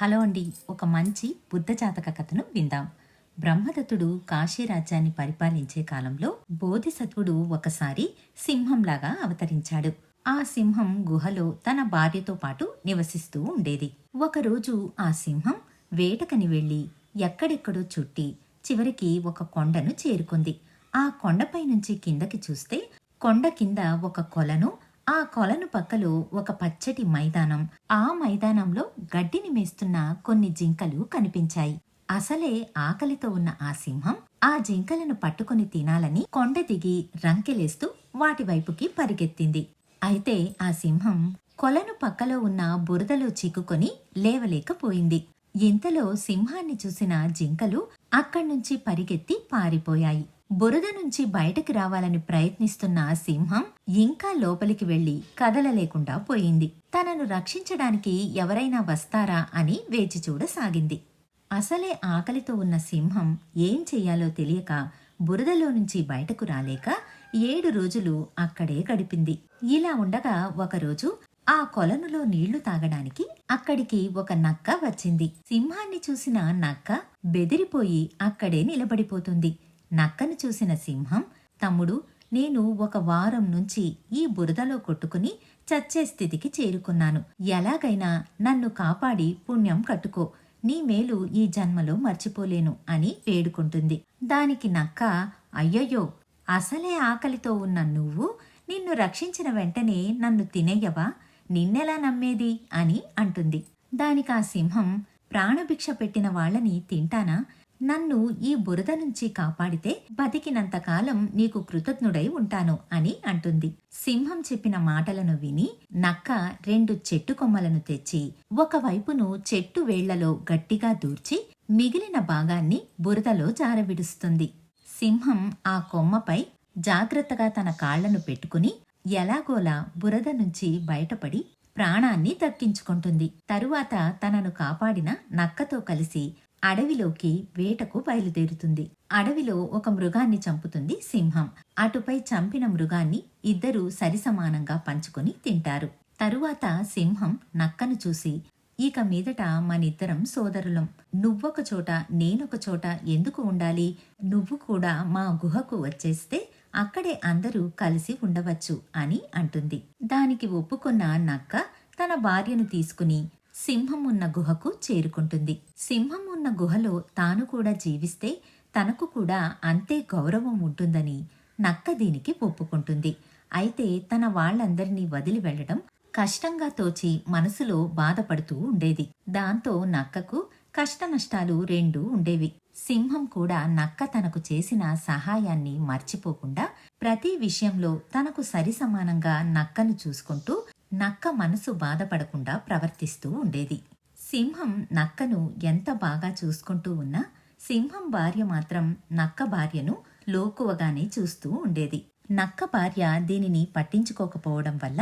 Hello అండి ఒక మంచి బుద్ధ జాతక కథను విందాం. బ్రహ్మదత్తుడు కాశీ రాజ్యాన్ని పరిపాలించే కాలంలో బోధిసత్వుడు ఒకసారి సింహంలాగా అవతరించాడు. ఆ సింహం గుహలో తన భార్యతో పాటు నివసిస్తూ ఉండేది. ఒకరోజు ఆ సింహం వేటకని వెళ్ళి ఎక్కడెక్కడో చుట్టి చివరికి ఒక కొండను చేరుకుంది. ఆ కొండపై నుంచి కిందకి చూస్తే కొండ కింద ఒక కొలను ఆ కొలను పక్కలో ఒక పచ్చటి మైదానం. ఆ మైదానంలో గడ్డిని మేస్తున్న కొన్ని జింకలు కనిపించాయి. అసలే ఆకలితో ఉన్న ఆ సింహం ఆ జింకలను పట్టుకొని తినాలని కొండ దిగి రంకెలేస్తూ వాటి వైపుకి పరిగెత్తింది. అయితే ఆ సింహం కొలను పక్కలో ఉన్న బురదలో చిక్కుకొని లేవలేకపోయింది. ఇంతలో సింహాన్ని చూసిన జింకలు అక్కడ్నుంచి పరిగెత్తి పారిపోయాయి. బురద నుంచి బయటకు రావాలని ప్రయత్నిస్తున్న ఆ సింహం ఇంకా లోపలికి వెళ్ళి కదలలేకుండా పోయింది. తనను రక్షించడానికి ఎవరైనా వస్తారా అని వేచి చూడసాగింది. అసలే ఆకలితో ఉన్న సింహం ఏం చెయ్యాలో తెలియక బురదలో నుంచి బయటకు రాలేక ఏడు రోజులు అక్కడే గడిపింది. ఇలా ఉండగా ఒకరోజు ఆ కొలనులో నీళ్ళు తాగడానికి అక్కడికి ఒక నక్క వచ్చింది. సింహాన్ని చూసిన నక్క బెదిరిపోయి అక్కడే నిలబడిపోతుంది. నక్కను చూసిన సింహం తమ్ముడు నేను ఒక వారం నుంచి ఈ బురదలో కొట్టుకుని చచ్చే స్థితికి చేరుకున్నాను. ఎలాగైనా నన్ను కాపాడి పుణ్యం కట్టుకో. నీ మేలు ఈ జన్మలో మర్చిపోలేను అని వేడుకుంటుంది. దానికి నక్క అయ్యయ్యో అసలే ఆకలితో ఉన్న నువ్వు నిన్ను రక్షించిన వెంటనే నన్ను తినేయవా? నిన్నెలా నమ్మేది? అని అంటుంది. దానికి ఆ సింహం ప్రాణభిక్ష పెట్టిన వాళ్ళని తింటానా? నన్ను ఈ బురద నుంచి కాపాడితే బతికినంతకాలం నీకు కృతజ్ఞుడై ఉంటాను అని అంటుంది. సింహం చెప్పిన మాటలను విని నక్క రెండు చెట్టు కొమ్మలను తెచ్చి ఒకవైపును చెట్టు వేళ్ళలో గట్టిగా దూర్చి మిగిలిన భాగాన్ని బురదలో జారవిడుస్తుంది. సింహం ఆ కొమ్మపై జాగ్రత్తగా తన కాళ్ళను పెట్టుకుని ఎలాగోలా బురద నుంచి బయటపడి ప్రాణాన్ని దక్కించుకుంటుంది. తరువాత తనను కాపాడిన నక్కతో కలిసి అడవిలోకి వేటకు బయలుదేరుతుంది. అడవిలో ఒక మృగాన్ని చంపుతుంది సింహం. అటుపై చంపిన మృగాన్ని ఇద్దరూ సరిసమానంగా పంచుకొని తింటారు. తరువాత సింహం నక్కను చూసి ఇక మీదట మనిద్దరం సోదరులం. నువ్వొక చోట నేనొక చోట ఎందుకు ఉండాలి? నువ్వు కూడా మా గుహకు వచ్చేస్తే అక్కడే అందరూ కలిసి ఉండవచ్చు అని అంటుంది. దానికి ఒప్పుకున్న నక్క తన భార్యను తీసుకుని సింహం ఉన్న గుహకు చేరుకుంటుంది. సింహం ఉన్న గుహలో తాను కూడా జీవిస్తే తనకు కూడా అంతే గౌరవం ఉంటుందని నక్క దీనికి ఒప్పుకుంటుంది. అయితే తన వాళ్ళందరినీ వదిలి వెళ్ళడం కష్టంగా తోచి మనసులో బాధపడుతూ ఉండేది. దాంతో నక్కకు కష్టనష్టాలు రెండూ ఉండేవి. సింహం కూడా నక్క తనకు చేసిన సహాయాన్ని మర్చిపోకుండా ప్రతి విషయంలో తనకు సరిసమానంగా నక్కను చూసుకుంటూ నక్క మనసు బాధపడకుండా ప్రవర్తిస్తూ ఉండేది. సింహం నక్కను ఎంత బాగా చూసుకుంటూ ఉన్నా సింహం భార్య మాత్రం నక్క భార్యను లోకువగానే చూస్తూ ఉండేది. నక్క భార్య దీనిని పట్టించుకోకపోవడం వల్ల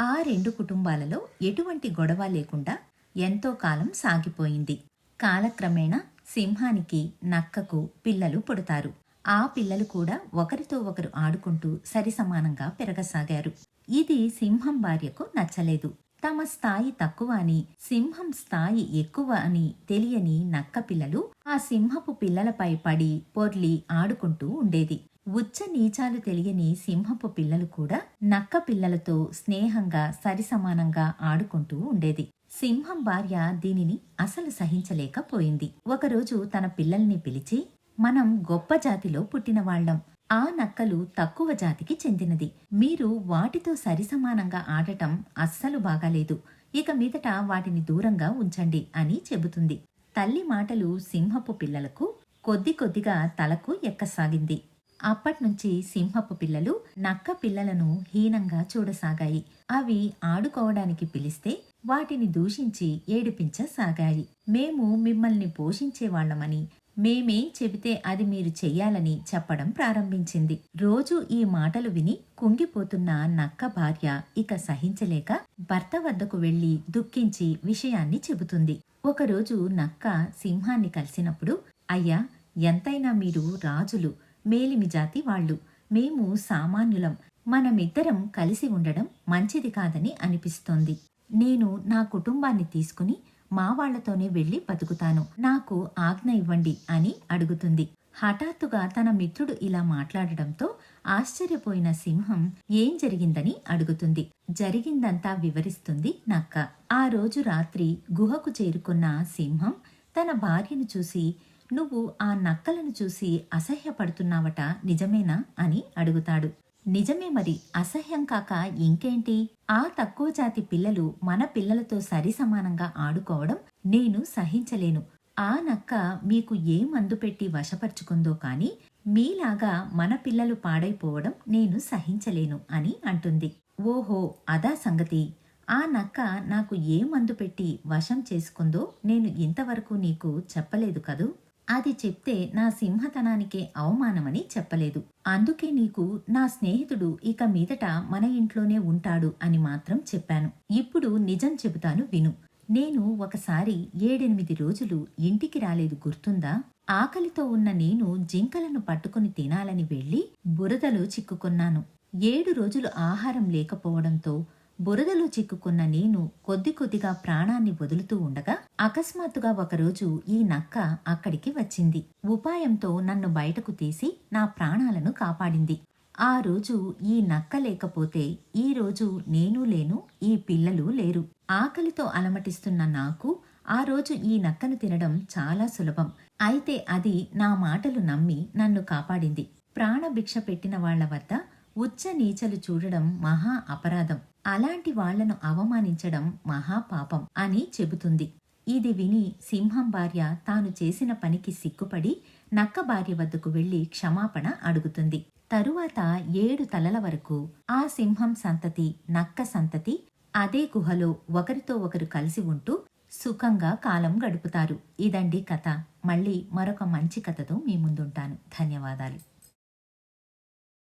ఆ రెండు కుటుంబాలలో ఎటువంటి గొడవ లేకుండా ఎంతో కాలం సాగిపోయింది. కాలక్రమేణా సింహానికి నక్కకు పిల్లలు పుడతారు. ఆ పిల్లలు కూడా ఒకరితో ఒకరు ఆడుకుంటూ సరిసమానంగా పెరగసాగారు. ఇది సింహం భార్యకు నచ్చలేదు. తమ స్థాయి తక్కువ అని సింహం స్థాయి ఎక్కువ అని తెలియని నక్క పిల్లలు ఆ సింహపు పిల్లలపై పడి పొర్లి ఆడుకుంటూ ఉండేది. ఉచ్చ నీచాలు తెలియని సింహపు పిల్లలు కూడా నక్క పిల్లలతో స్నేహంగా సరిసమానంగా ఆడుకుంటూ ఉండేది. సింహం భార్య దీనిని అసలు సహించలేకపోయింది. ఒకరోజు తన పిల్లల్ని పిలిచి మనం గొప్ప జాతిలో పుట్టిన వాళ్ళం. ఆ నక్కలు తక్కువ జాతికి చెందినది. మీరు వాటితో సరిసమానంగా ఆడటం అస్సలు బాగాలేదు. ఇక మీదట వాటిని దూరంగా ఉంచండి అని చెబుతుంది. తల్లి మాటలు సింహపు పిల్లలకు కొద్ది కొద్దిగా తలకు ఎక్కసాగింది. అప్పట్నుంచి సింహపు పిల్లలు నక్క పిల్లలను హీనంగా చూడసాగాయి. అవి ఆడుకోవడానికి పిలిస్తే వాటిని దూషించి ఏడిపించసాగాయి. మేము మిమ్మల్ని పోషించేవాళ్ళమని మేమేం చెబితే అది మీరు చెయ్యాలని చెప్పడం ప్రారంభించింది. రోజు ఈ మాటలు విని కుంగిపోతున్న నక్క భార్య ఇక సహించలేక భర్త వద్దకు వెళ్ళి దుఃఖించి విషయాన్ని చెబుతుంది. ఒకరోజు నక్క సింహాన్ని కలిసినప్పుడు అయ్యా ఎంతైనా మీరు రాజులు మేలిమి జాతి వాళ్ళు. మేము సామాన్యులం. మనమిద్దరం కలిసి ఉండడం మంచిది కాదని అనిపిస్తోంది. నేను నా కుటుంబాన్ని తీసుకుని మా వాళ్ళతోనే వెళ్ళి బతుకుతాను. నాకు ఆజ్ఞ ఇవ్వండి అని అడుగుతుంది. హఠాత్తుగా తన మిత్రుడు ఇలా మాట్లాడడంతో ఆశ్చర్యపోయిన సింహం ఏం జరిగిందని అడుగుతుంది. జరిగిందంతా వివరిస్తుంది నక్క. ఆ రోజు రాత్రి గుహకు చేరుకున్న సింహం తన భార్యను చూసి నువ్వు ఆ నక్కలను చూసి అసహ్యపడుతున్నావట నిజమేనా? అని అడుగుతాడు. నిజమే మరి. అసహ్యం కాక ఇంకేంటి? ఆ తక్కువ జాతి పిల్లలు మన పిల్లలతో సరి సమానంగా ఆడుకోవడం నేను సహించలేను. ఆ నక్క మీకు ఏ మందు పెట్టి వశపరుచుకుందో కాని మీలాగా మన పిల్లలు పాడైపోవడం నేను సహించలేను అని అంటుంది. ఓహో అదా సంగతి. ఆ నక్క నాకు ఏ మందు పెట్టి వశం చేసుకుందో నేను ఇంతవరకు నీకు చెప్పలేదు కదూ? అది చెప్తే నా సింహతనానికే అవమానమని చెప్పలేదు. అందుకే నీకు నా స్నేహితుడు ఇక మీదట మన ఇంట్లోనే ఉంటాడు అని మాత్రం చెప్పాను. ఇప్పుడు నిజం చెబుతాను విను. నేను ఒకసారి ఏడెనిమిది రోజులు ఇంటికి రాలేదు గుర్తుందా? ఆకలితో ఉన్న నేను జింకలను పట్టుకుని తినాలని వెళ్ళి బురదలో చిక్కుకున్నాను. ఏడు రోజులు ఆహారం లేకపోవడంతో బురదలో చిక్కుకున్న నేను కొద్ది కొద్దిగా ప్రాణాన్ని వదులుతూ ఉండగా అకస్మాత్తుగా ఒకరోజు ఈ నక్క అక్కడికి వచ్చింది. ఉపాయంతో నన్ను బయటకు తీసి నా ప్రాణాలను కాపాడింది. ఆ రోజు ఈ నక్క లేకపోతే ఈ రోజు నేను లేను ఈ పిల్లలు లేరు. ఆకలితో అలమటిస్తున్న నాకు ఆ రోజు ఈ నక్కను తినడం చాలా సులభం. అయితే అది నా మాటలు నమ్మి నన్ను కాపాడింది. ప్రాణభిక్ష పెట్టిన వాళ్ళ వద్ద ఉచ్చ నీచలు చూడడం మహా అపరాధం. అలాంటి వాళ్ళను అవమానించడం మహాపాపం అని చెబుతుంది. ఇది విని సింహం భార్య తాను చేసిన పనికి సిగ్గుపడి నక్క భార్య వద్దకు వెళ్ళి క్షమాపణ అడుగుతుంది. తరువాత ఏడు తలల వరకు ఆ సింహం సంతతి నక్క సంతతి అదే గుహలో ఒకరితో ఒకరు కలిసి ఉంటూ సుఖంగా కాలం గడుపుతారు. ఇదండి కథ. మళ్ళీ మరొక మంచి కథతో మీ ముందుంటాను. ధన్యవాదాలు.